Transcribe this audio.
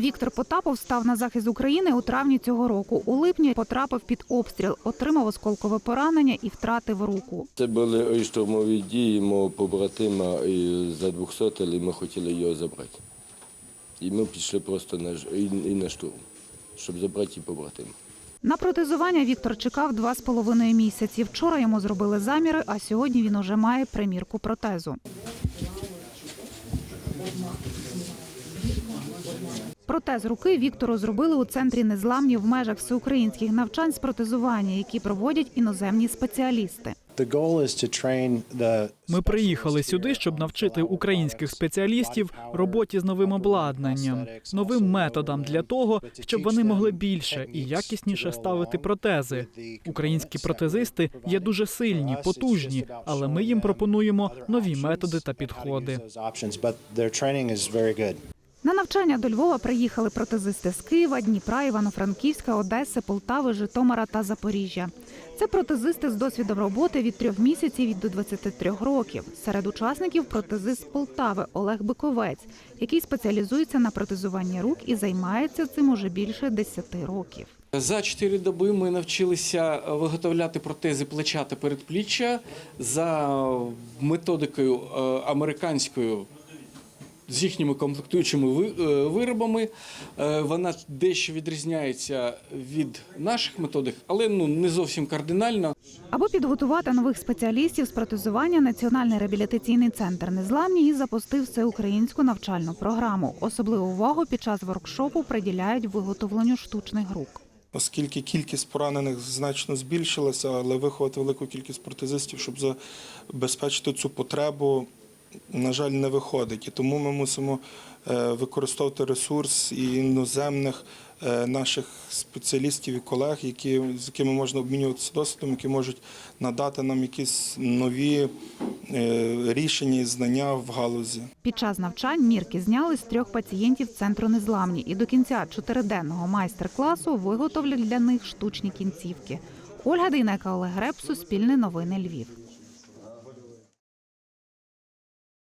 Віктор Потапов став на захист України у травні цього року. У липні потрапив під обстріл, отримав осколкове поранення і втратив руку. Це були штурмові дії мого побратима і за 200 і ми хотіли його забрати. І ми пішли просто на, і на штурм, щоб забрати і побратима. На протезування Віктор чекав два з половиною місяці. Вчора йому зробили заміри, а сьогодні він уже має примірку протезу. Протез руки Віктору зробили у центрі незламні в межах всеукраїнських навчань з протезування, які проводять іноземні спеціалісти. Ми приїхали сюди, щоб навчити українських спеціалістів роботі з новим обладнанням, новим методам для того, щоб вони могли більше і якісніше ставити протези. Українські протезисти є дуже сильні, потужні, але ми їм пропонуємо нові методи та підходи. На навчання до Львова приїхали протезисти з Києва, Дніпра, Івано-Франківська, Одеси, Полтави, Житомира та Запоріжжя. Це протезисти з досвідом роботи від трьох місяців до 23 років. Серед учасників протезист Полтави Олег Биковець, який спеціалізується на протезуванні рук і займається цим уже більше 10 років. За чотири доби ми навчилися виготовляти протези плеча та передпліччя за методикою е, американською. З їхніми комплектуючими ви- е, виробами Е, вона дещо відрізняється від наших методик, але ну не зовсім кардинально. Аби підготувати нових спеціалістів з протезування, Національний реабілітаційний центр незламні і запустив всеукраїнську навчальну програму. Особливу увагу під час воркшопу приділяють виготовленню штучних рук. оскільки кількість поранених значно збільшилася, але виховати велику кількість протезистів, щоб забезпечити цю потребу, на жаль, не виходить. І тому ми мусимо е, використовувати ресурс іноземних е, наших спеціалістів і колег, які, з якими можна обмінюватися досвідом, які можуть надати нам якісь нові е, рішення і знання в галузі. Під час навчань мірки зняли з трьох пацієнтів центру незламні і до кінця чотириденного майстер-класу виготовлять для них штучні кінцівки. Ольга Дейнека, Олег Греб, Суспільне новини Львів.